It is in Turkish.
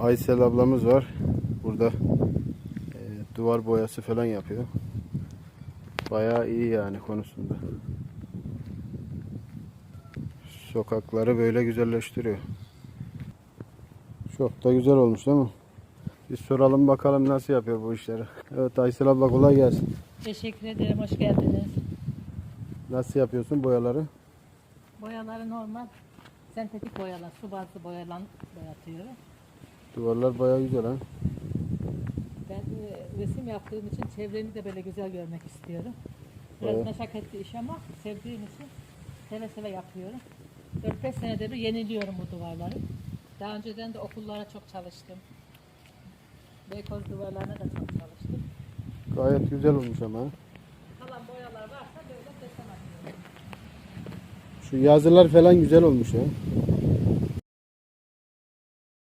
Aysel ablamız var. Burada e, duvar boyası falan yapıyor. Bayağı iyi yani konusunda. Sokakları böyle güzelleştiriyor. Çok da güzel olmuş değil mi? Bir soralım bakalım nasıl yapıyor bu işleri. Evet Aysel abla kolay gelsin. Teşekkür ederim, hoş geldiniz. Nasıl yapıyorsun boyaları? Boyaları normal, sentetik boyalar, su bazlı boyalan boyatıyorum. Duvarlar bayağı güzel ha. Ben e, resim yaptığım için çevremi de böyle güzel görmek istiyorum. Biraz Evet. meşakkatli iş ama sevdiğim için seve seve yapıyorum. 4-5 senedir bir yeniliyorum bu duvarları. Daha önceden de okullara çok çalıştım. Beykoz duvarlarına da çok çalıştım. Gayet güzel olmuş ama. ha. Kalan boyalar varsa böyle desen atıyorum. Şu yazılar falan güzel olmuş ya.